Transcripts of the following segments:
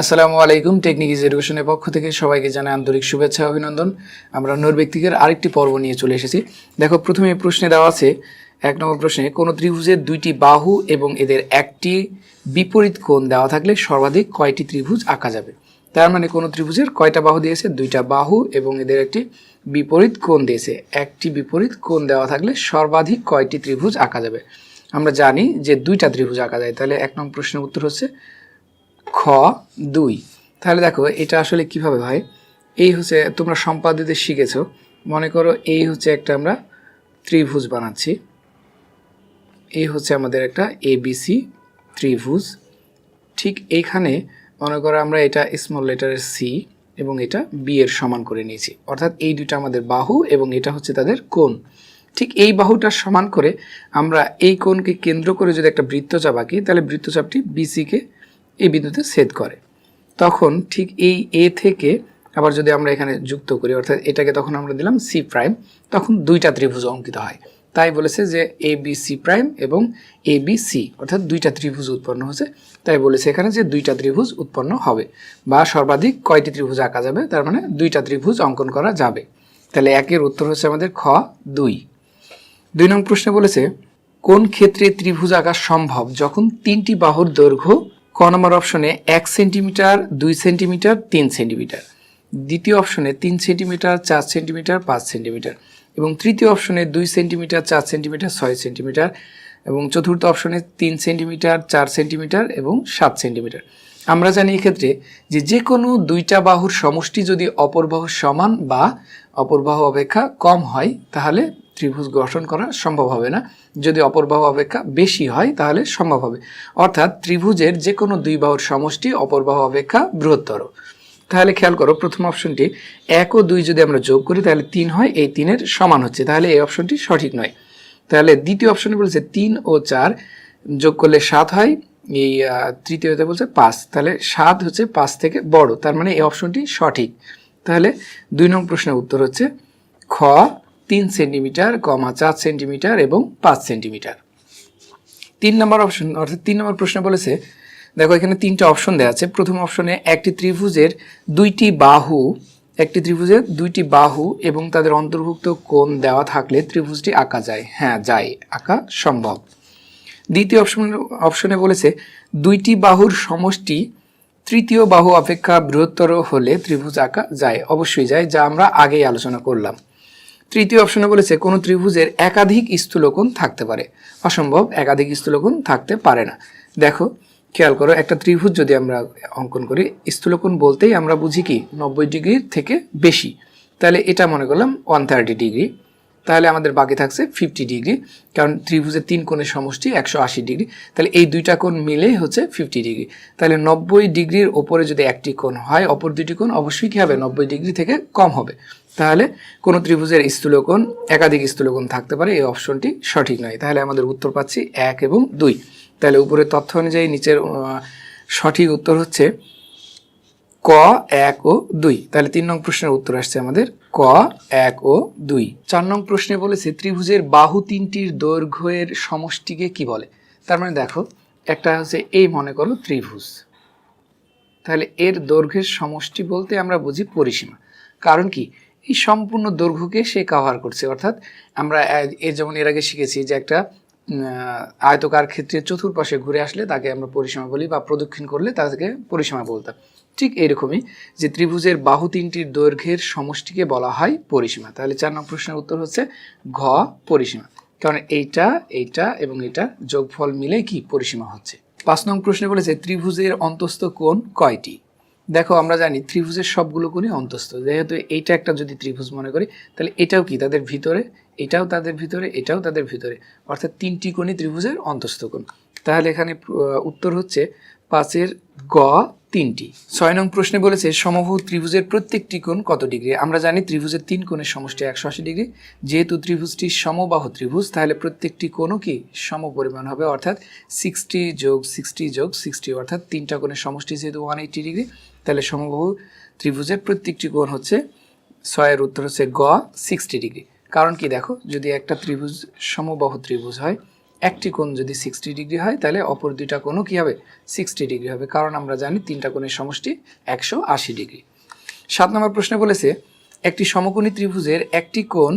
আসসালামু আলাইকুম technique is এডুকেশনের পক্ষ থেকে সবাইকে জানাই আন্তরিক শুভেচ্ছা অভিনন্দন। আমরা নূর ব্যক্তিকের আরেকটি পর্ব নিয়ে চলে এসেছি। দেখো, প্রথমে প্রশ্নে দেওয়া আছে, এক নম্বর প্রশ্নে, কোনো ত্রিভুজের দুইটি বাহু এবং এদের একটি বিপরীত কোণ দেওয়া থাকলে সর্বাধিক কয়টি ত্রিভুজ আঁকা যাবে? তার মানে কোনো ত্রিভুজের কয়টা বাহু দিয়েছে? দুইটা বাহু এবং এদের একটি বিপরীত কোণ দিয়েছে। একটি বিপরীত কোণ দেওয়া থাকলে সর্বাধিক কয়টি ত্রিভুজ আঁকা যাবে? আমরা জানি যে দুইটা ত্রিভুজ আঁকা যায়। তাহলে এক নম্বর প্রশ্নের উত্তর হচ্ছে খ, দুই। তাহলে দেখো, এটা আসলে কীভাবে হয়? এই হচ্ছে তোমরা সম্পাদিতে শিখেছো। মনে করো এই হচ্ছে একটা আমরা ত্রিভুজ বানাচ্ছি। এই হচ্ছে আমাদের একটা এবিসি ত্রিভুজ। ঠিক এইখানে মনে করো আমরা এটা স্মল লেটারের সি এবং এটা বি এর সমান করে নিয়েছি। অর্থাৎ এই দুইটা আমাদের বাহু এবং এটা হচ্ছে তাদের কোণ। ঠিক এই বাহুটার সমান করে আমরা এই কোণকে কেন্দ্র করে যদি একটা বৃত্তচাপ আঁকি, তাহলে বৃত্তচাপটি বিসিকে এই বিন্দুতে ছেদ করে। তখন ঠিক এই এ থেকে আবার যদি আমরা এখানে যুক্ত করি, অর্থাৎ এটাকে তখন আমরা দিলাম সি প্রাইম তখন দুইটা ত্রিভুজ অঙ্কিত হয়। তাই বলেছে যে এ বি সি প্রাইম এবং এ বি সি অর্থাৎ দুইটা ত্রিভুজ উৎপন্ন হচ্ছে তাই বলেছে এখানে যে দুইটা ত্রিভুজ উৎপন্ন হবে বা সর্বাধিক কয়টি ত্রিভুজ আঁকা যাবে, তার মানে দুইটা ত্রিভুজ অঙ্কন করা যাবে। তাহলে একের উত্তর হচ্ছে আমাদের খ, দুই। দুই নং প্রশ্নে বলেছে, কোন ক্ষেত্রে ত্রিভুজ আঁকা সম্ভব যখন তিনটি বাহুর দৈর্ঘ্য ক নম্বর অপশনে এক সেন্টিমিটার, দুই সেন্টিমিটার, তিন সেন্টিমিটার। দ্বিতীয় অপশনে তিন সেন্টিমিটার, চার সেন্টিমিটার, পাঁচ সেন্টিমিটার। এবং তৃতীয় অপশনে দুই সেন্টিমিটার, চার সেন্টিমিটার, ছয় সেন্টিমিটার। এবং চতুর্থ অপশনে তিন সেন্টিমিটার, চার সেন্টিমিটার এবং সাত সেন্টিমিটার। আমরা জানি এক্ষেত্রে যে যে কোনো দুইটা বাহুর সমষ্টি যদি অপর বাহুর সমান বা অপর বাহু অপেক্ষা কম হয়, তাহলে ত্রিভুজ গঠন করা সম্ভব হবে না। যদি অপর বাহু অপেক্ষা বেশি হয়, তাহলে সম্ভব হবে। অর্থাৎ ত্রিভুজের যে কোনো দুই বাহুর সমষ্টি অপর বাহু অপেক্ষা বৃহত্তর। তাহলে খেয়াল করো, প্রথম অপশনটি এক ও দুই যদি আমরা যোগ করি, তাহলে তিন হয়, এই তিনের সমান হচ্ছে। তাহলে এই অপশনটি সঠিক নয়। তাহলে দ্বিতীয় অপশনে বলছে তিন ও চার যোগ করলে সাত হয়, এই তৃতীয়তে বলছে পাঁচ। তাহলে সাত হচ্ছে পাঁচ থেকে বড়, তার মানে এই অপশনটি সঠিক। তাহলে দুই নং প্রশ্নের উত্তর হচ্ছে খ তিন সেন্টিমিটার, কমা চার সেন্টিমিটার এবং পাঁচ সেন্টিমিটার। তিন নম্বর অপশন অর্থাৎ তিন নম্বর প্রশ্ন বলেছে, দেখো এখানে তিনটা অপশন দেওয়া আছে। প্রথম অপশনে একটি ত্রিভুজের দুইটি বাহু, একটি ত্রিভুজের দুইটি বাহু এবং তাদের অন্তর্ভুক্ত কোণ দেওয়া থাকলে ত্রিভুজটি আঁকা যায়। হ্যাঁ যায়, আঁকা সম্ভব। দ্বিতীয় অপশন অপশনে বলেছে, দুইটি বাহুর সমষ্টি তৃতীয় বাহু অপেক্ষা বৃহত্তর হলে ত্রিভুজ আঁকা যায়, অবশ্যই যায়, যা আমরা আগেই আলোচনা করলাম। তৃতীয় অপশনে বলেছে, কোনো ত্রিভুজের একাধিক স্থূলকোণ থাকতে পারে। অসম্ভব, একাধিক স্থূলকোণ থাকতে পারে না। দেখো, খেয়াল করো, একটা ত্রিভুজ যদি আমরা অঙ্কন করি, স্থূলকোণ বলতেই আমরা বুঝি কি, নব্বই ডিগ্রির থেকে বেশি। তাহলে এটা মনে করলাম ওয়ান থার্টি ডিগ্রি তাহলে আমাদের বাকি থাকছে ফিফটি ডিগ্রি কারণ ত্রিভুজের তিন কোণের সমষ্টি একশো আশি ডিগ্রি তাহলে এই দুইটা কোণ মিলেই হচ্ছে ফিফটি ডিগ্রি তাহলে নব্বই ডিগ্রির ওপরে যদি একটি কোণ হয়, অপর দুটি কোণ, অবশ্যই কী হবে? নব্বই ডিগ্রি থেকে কম হবে। তাহলে কোনো ত্রিভুজের স্থূলকোণ একাধিক স্থূলকোণ থাকতে পারে, এই অপশনটি সঠিক নয়। তাহলে আমাদের উত্তর পাচ্ছি এক এবং দুই। তাহলে উপরের তথ্য অনুযায়ী নিচের সঠিক উত্তর হচ্ছে ক, এক ও দুই। তাহলে তিন নং প্রশ্নের উত্তর আসছে আমাদের ক, এক ও দুই। চার নং প্রশ্নে বলেছে, ত্রিভুজের বাহু তিনটির দৈর্ঘ্যের সমষ্টিকে কি বলে? তার মানে দেখো, একটা হচ্ছে এই মনে করো ত্রিভুজ। তাহলে এর দৈর্ঘ্যের সমষ্টি বলতে আমরা বুঝি পরিসীমা। কারণ কি? এই সম্পূর্ণ দৈর্ঘ্যকে সে কভার করছে। অর্থাৎ আমরা এর যেমন এর আগে শিখেছি যে একটা আয়তকার ক্ষেত্রে চতুর্পাশে ঘুরে আসলে তাকে আমরা পরিসীমা বলি বা প্রদক্ষিণ করলে তাকে পরিসীমা বলতাম ঠিক এইরকমই যে ত্রিভুজের বাহু তিনটির দৈর্ঘ্যের সমষ্টিকে বলা হয় পরিসীমা। তাহলে চার নম্বর প্রশ্নের উত্তর হচ্ছে ঘ পরিসীমা। কারণ এইটা এইটা এবং এটা যোগফল মিলে কি পরিসীমা হচ্ছে। পাঁচ নং প্রশ্নে বলেছে ত্রিভুজের অন্তস্থ কোণ কয়টি? দেখো, আমরা জানি ত্রিভুজের সবগুলো কোণই অন্তস্থ। যেহেতু এইটা একটা যদি ত্রিভুজ মনে করি, তাহলে এটাও কি? তাদের ভিতরে, এটাও তাদের ভিতরে, এটাও তাদের ভিতরে। অর্থাৎ তিনটি কোণই ত্রিভুজের অন্তস্থ কোণ। তাহলে এখানে উত্তর হচ্ছে পাঁচের গ তিনটি। ছয় নং প্রশ্নে বলেছে, সমবাহু ত্রিভুজের প্রত্যেকটি কোণ কত ডিগ্রি? আমরা জানি ত্রিভুজের তিন কোণের সমষ্টি একশো আশি ডিগ্রি। যেহেতু ত্রিভুজটি সমবাহু ত্রিভুজ, তাহলে প্রত্যেকটি কোণও কি সম পরিমাণ হবে? অর্থাৎ সিক্সটি যোগ সিক্সটি যোগ সিক্সটি অর্থাৎ তিনটা কোণের সমষ্টি যেহেতু ওয়ান এইটি ডিগ্রি তাহলে সমবাহু ত্রিভুজের প্রত্যেকটি কোণ হচ্ছে ছয়ের উত্তর হচ্ছে গ সিক্সটি ডিগ্রি কারণ কি দেখো, যদি একটা ত্রিভুজ, সমবাহু ত্রিভুজ হয়, একটি কোণ যদি সিক্সটি ডিগ্রি হয়, তাহলে অপর দুইটা কোণও কী হবে? সিক্সটি ডিগ্রি হবে। কারণ আমরা জানি তিনটা কোণের সমষ্টি একশো আশি ডিগ্রি সাত নম্বর প্রশ্নে বলেছে, একটি সমকোণী ত্রিভুজের একটি কোণ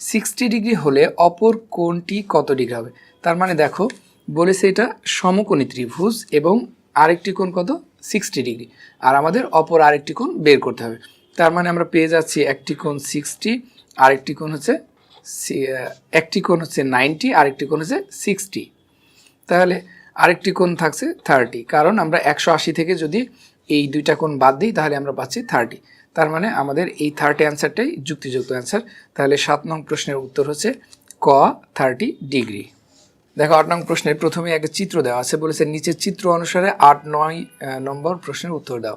সিক্সটি ডিগ্রি হলে অপর কোণটি কত ডিগ্রি হবে? তার মানে দেখো, বলেছে এটা সমকোণী ত্রিভুজ এবং আরেকটি কোণ কত? সিক্সটি ডিগ্রি আর আমাদের অপর আরেকটি কোণ বের করতে হবে। তার মানে আমরা পেয়ে যাচ্ছি একটি কোণ সিক্সটি আরেকটি কোণ হচ্ছে একটি কোণ হচ্ছে নাইনটি আরেকটি কোণ হচ্ছে সিক্সটি তাহলে আরেকটি কোণ থাকছে থার্টি কারণ আমরা একশো আশি থেকে যদি এই দুইটা কোণ বাদ দিই, তাহলে আমরা পাচ্ছি থার্টি তার মানে আমাদের এই থার্টি অ্যান্সারটাই যুক্তিযুক্ত অ্যান্সার তাহলে সাত নং প্রশ্নের উত্তর হচ্ছে ক থার্টি ডিগ্রি দেখো, আট নং প্রশ্নের প্রথমে একটা চিত্র দেওয়া আছে, বলেছে নিচের চিত্র অনুসারে আট নয় নম্বর প্রশ্নের উত্তর দাও।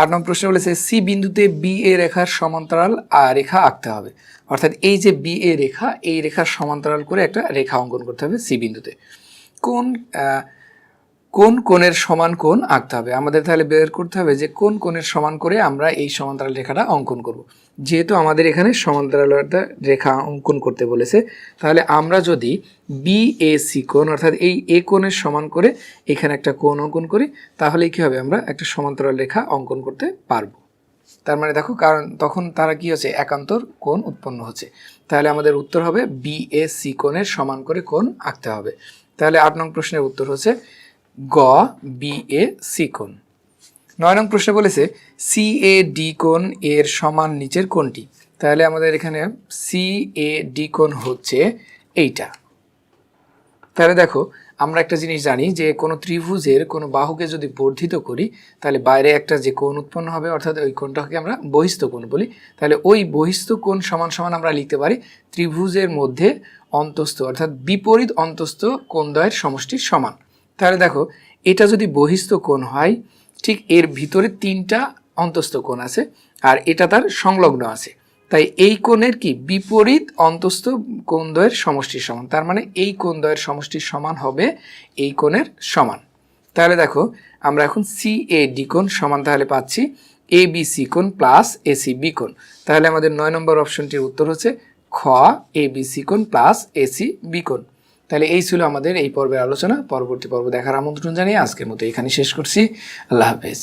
আট নম্বর প্রশ্ন বলেছে সি বিন্দুতে বি এ রেখার সমান্তরাল রেখা আঁকতে হবে। অর্থাৎ এই যে বি এ রেখা, এই রেখার সমান্তরাল করে একটা রেখা অঙ্কন করতে হবে সি বিন্দুতে। কোন কোন কোণের সমান কোণ আঁকতে হবে? আমাদের তাহলে বের করতে হবে যে কোন কোণের সমান করে আমরা এই সমান্তরাল রেখাটা অঙ্কন করব। যেহেতু আমাদের এখানে সমান্তরাল রেখা অঙ্কন করতে বলেছে, তাহলে আমরা যদি বি এ সি কোণ, অর্থাৎ এই এ কোণের সমান করে এখানে একটা কোণ অঙ্কন করি, তাহলে কি হবে? আমরা একটা সমান্তরাল রেখা অঙ্কন করতে পারব। তার মানে দেখো, কারণ তখন তারা কি হচ্ছে? একান্তর কোণ উৎপন্ন হচ্ছে। তাহলে আমাদের উত্তর হবে বি এ সি কোণের সমান করে কোণ আঁকতে হবে। তাহলে আট নং প্রশ্নের উত্তর হচ্ছে গ, বি, এ, সি কোণ। নয় নং প্রশ্নে বলেছে, সি, এ, ডি কোণ এর সমান নিচের কোণটি। তাহলে আমাদের এখানে সি, এ, ডি হচ্ছে এইটা। তাহলে দেখো, আমরা একটা জিনিস জানি যে কোনো ত্রিভুজের কোনো বাহুকে যদি বর্ধিত করি, তাহলে বাইরে একটা যে কোণ উৎপন্ন হবে, অর্থাৎ ওই কোণটাকে আমরা বহিস্থ কোণ বলি, তাহলে ওই বহিস্থ কোণ সমান সমান আমরা লিখতে পারি ত্রিভুজের মধ্যে অন্তস্থ, অর্থাৎ বিপরীত অন্তস্থ কোণদ্বয়ের সমষ্টির সমান। তাহলে দেখো, এটা যদি বহিস্থ কোণ হয়, ঠিক এর ভিতরে তিনটা অন্তস্থ কোণ আছে, আর এটা তার সংলগ্ন আছে। তাই এই কোণের কি? বিপরীত অন্তস্থ কোণদ্বয়ের সমষ্টির সমান। তার মানে এই কোণদ্বয়ের সমষ্টির সমান হবে এই কোণের সমান। তাহলে দেখো, আমরা এখন সি এ ডি কোণ সমান তাহলে পাচ্ছি এ বি সি কোণ প্লাস এ সি বি কোণ। তাহলে আমাদের নয় নম্বর অপশনটির উত্তর হচ্ছে খ এ বি সি কোণ প্লাস এ সি বি কোণ। তাহলে এই ছিল আমাদের এই পর্বের আলোচনা। পরবর্তী পর্ব দেখার আমন্ত্রণ জানিয়ে আজকের মতো এখানে শেষ করছি। আল্লাহ হাফেজ।